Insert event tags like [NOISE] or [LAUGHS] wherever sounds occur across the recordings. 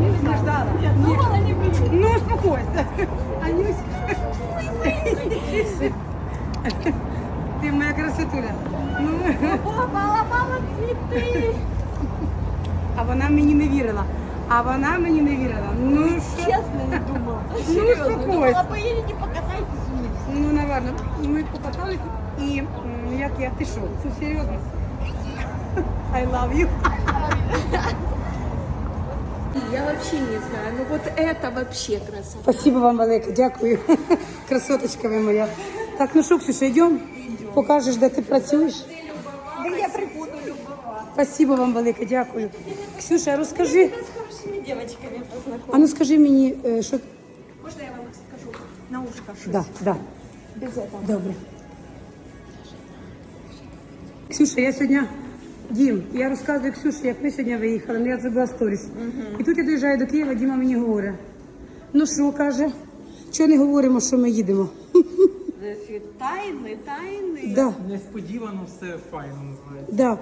Не ждала. Ну, успокойся. Анюсь. Ти моя красотуля. Ну, Поламала цвіти. а вона мені не вірила. А вона мені не вірила. Ну що? Чесно, не думала. Ну, успокойся. думала, поїдете, покатайтесь вниз. Ну, наверно, ми покатались і м, як я, ти що? Це серйозно? I love you. Я вообще не знаю, ну вот это вообще красота. Спасибо вам велике, дякую. Красоточка ви моя. Так, ну що, Ксюша, йдемо? Покажеш, де ти працюєш? Да я прибуду любого. Спасибо вам велике, дякую. Ксюша, розкажи. С хорошими девочками познакомилась. А ну скажи мені, е, що. Можно я вам скажу на ушко? что Да, да. Без этого. Добре. Ксюша, я сьогодні. Дім, я розказую Ксюші, як ми сьогодні виїхали, ну я зробила сторіс. І тут я доїжджаю до Києва, Діма мені говорить. Ну що, каже, чого не говоримо, що ми їдемо? [LAUGHS] Тайны, тайны. Да, Несподівано все файно називається. да.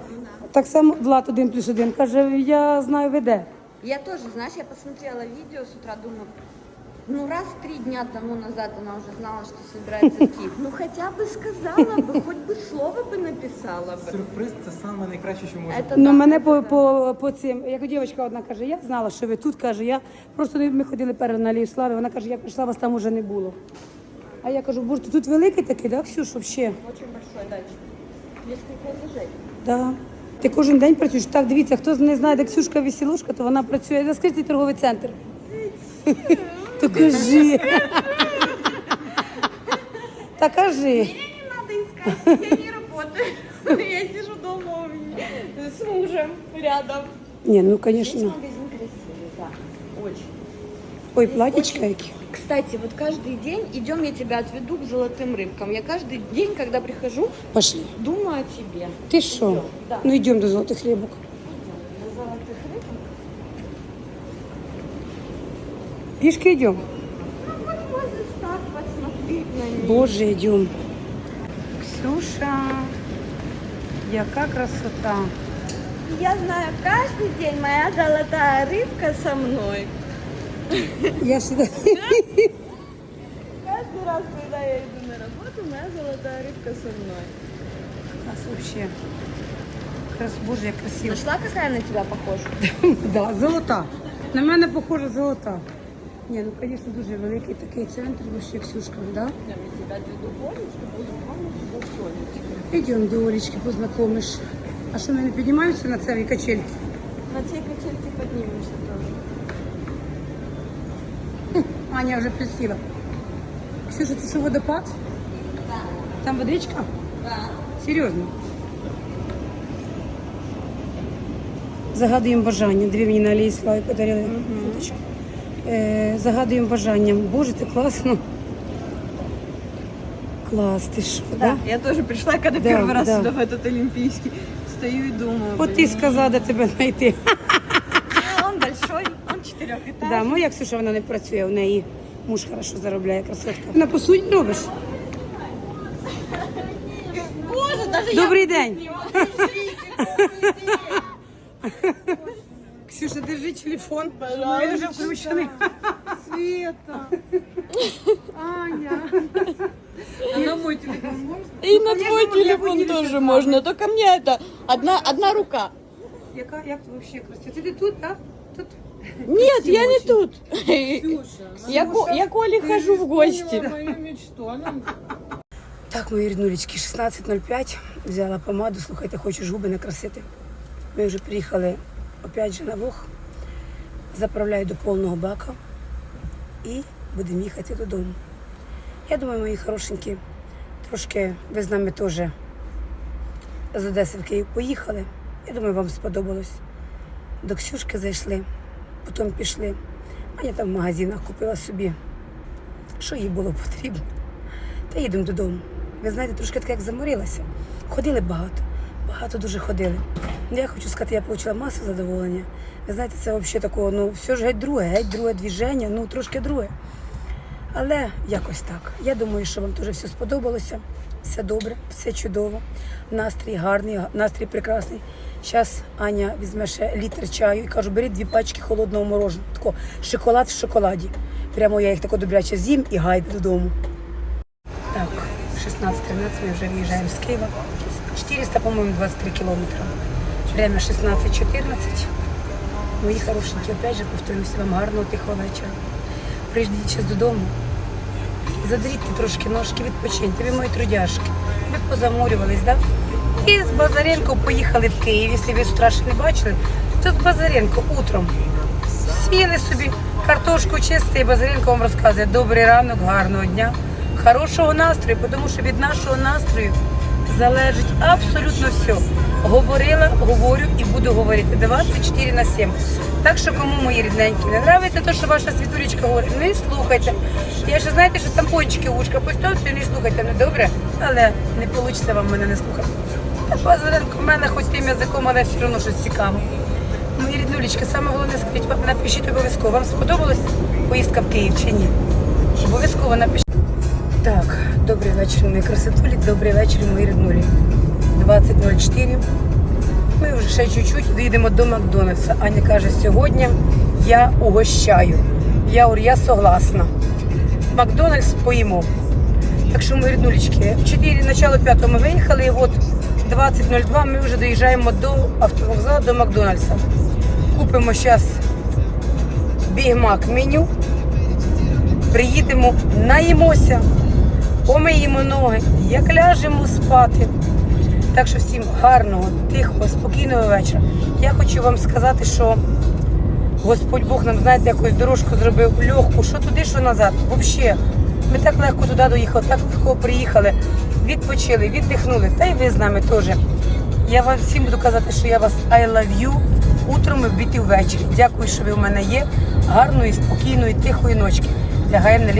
Так само Влад один плюс один каже, я знаю веде. Я тоже, знаешь, я посмотрела видео с утра, думаю, ну раз три дня тому назад она уже знала, что собирается в Киев. Ну хотя бы сказала бы, хоть бы слово бы написала бы. Сюрприз це саме найкраще, що може Это Ну, да, мене это по, да. по, по цим, як дівчинка одна каже, я знала, що ви тут, каже, я просто ми ходили перед на Алію Слави, вона каже, я прийшла, вас там уже не було. А я кажу, боже, тут великий такий, да, Ксюш, взагалі? Очень большой дача. Несколько этажей. Да. Ти кожен день працюєш. Так, дивіться, хто не знає, де Ксюшка веселушка, то вона працює. Розкажіть торговий центр. То кажи. Та кажи. Меня не надо искать, я не работаю. Я сижу дома с мужем рядом. Ні, ну, Здесь звісно. магазин красивый, да. Очень. Ой, платічка які. Кстати, вот каждый день идем, я тебя отведу к золотым рыбкам. Я каждый день, когда прихожу, Пошли. думаю о тебе. Ти що? Да. Ну йдемо до золотых рыбок? Ну, вот посмотреть на них. Боже, йдемо. Ксюша, яка красота. Я знаю, каждый день моя золотая рыбка со мной. Я сюди. Каждый раз, когда я иду на работу, моя золотая рыбка со мной. Нас вообще. Крас... Боже, як красиво. Нашла, какая на тебя похожа? [LAUGHS] Да, золота. На мене похожа золота. Ні, ну, звісно, дуже великий такий центр, вообще Ксюшка, да? Я тебя отведу в Олечку, познакомлю с Олечкой. Йдемо до Олечки, познайомиш. А що, ми не піднімаємося на цій качельці? На те качельке поднимемся тоже. Аня вже присіла. Ксюша, це що водопад? Там водичка? Да. Серйозно? Загадуємо бажання. Дві мені на Алії Славі подарили фоточку. Е, загадуємо бажання. Боже, це класно. Клас, ти що, да? Я тоже пришла, когда Да, первый раз да. сюда в этот Олимпийский. Стою и думаю. От ти сказала, де тебе знайти. Да, моя Ксюша, вона не працює, у неї муж хорошо заробляє, красотка. На посудь робиш? Боже, даже Добрий день. [LAUGHS] Ксюша, держи телефон. Він вже включений. Света. Аня. А на мой телефон можно? И на конечно, твой можно, я телефон поделюсь тоже с вами. можно. Только мне это одна, одна рука. Яка, як ти взагалі красиво? Ти тут, так? Тут? Нет, я не тут. [LAUGHS] Я, ко- я к Оле хожу в гости. мою мечту, Аленка. Так, мої ріднулечки, 16.05. Взяла помаду, слухайте, хочу ж губи накрасити. Ми вже приїхали опять же на Вог. Заправляю до повного бака і будемо їхати додому. Я думаю, мої хорошенькі, трошки ви з нами теж з Одеси в Київ поїхали. Я думаю, вам сподобалось. До Ксюшки зайшли, потім пішли. Аня там в магазинах купила собі, що їй було потрібно. Та їдемо додому. Ви знаєте, трошки так як заморилася. Ходили багато, багато дуже ходили. Ну, я хочу сказати, я отримала масу задоволення. Ви знаєте, це взагалі такого, ну, все ж геть друге, геть друге движення, ну трошки друге. Але якось так. Я думаю, що вам теж все сподобалося. Все добре, все чудово. Настрій гарний, настрій прекрасний. Зараз Аня візьме ще літр чаю і кажу, беріть дві пачки холодного мороженого. Тако шоколад в шоколаді. Прямо я їх тако добряче з'їм і гайду додому. Так, 16.13 ми вже виїжджаємо з Києва. 400, по-моєму, 23 кілометри. Время 16.14. Мої хорошенькі, опять же повторюся, вам гарного тихого вечора. Прийдіть зараз додому, задріть трошки ножки, відпочинь, тобі мої трудяшки. Ви позаморювались? Да? І з Базаренко поїхали в Київ. Якщо ви страшно не бачили, то з Базаренко утром сіли собі, картошку чисти, і Базаренко вам розказує добрий ранок, гарного дня, хорошого настрою, тому що від нашого настрою залежить абсолютно все. Говорила, говорю і буду говорити 24 на 7. Так що кому мої рідненькі не нравиться те, що ваша світулечка говорить, не слухайте. Я ще знаєте, що тампончики в ушка поставте, не слухайте мене добре, але не вийде вам мене не слухати. Та Базаренко, в мене хоч тим язиком, але все одно щось цікаво. Мої ріднулечки, саме головне скажіть, напишіть обов'язково. Вам сподобалась поїздка в Київ чи ні? Обов'язково напишіть. Так, добрий вечір, мої красотулі, добрий вечір, мої ріднулі. 20.04. Ми вже ще чуть-чуть доїдемо до Макдональдса. Аня каже, сьогодні я угощаю. Я я согласна. Макдональдс поїмо. Так що, мої ріднулечки, в 4, начало 5 ми виїхали, і от 20.02 ми вже доїжджаємо до автовокзалу, до Макдональдса. Купимо зараз Mac меню, приїдемо, наїмося, помиємо ноги, як ляжемо спати. Так що всім гарного, тихого, спокійного вечора. Я хочу вам сказати, що Господь Бог нам, знаєте, якусь дорожку зробив легку, що туди, що назад. Взагалі, ми так легко туди доїхали, так легко приїхали, відпочили, віддихнули. Та й ви з нами теж. Я вам всім буду казати, що я вас I love you. Утром і ввечері. Дякую, що ви в мене є. Гарної, спокійної, тихої ночки. Лягаємо на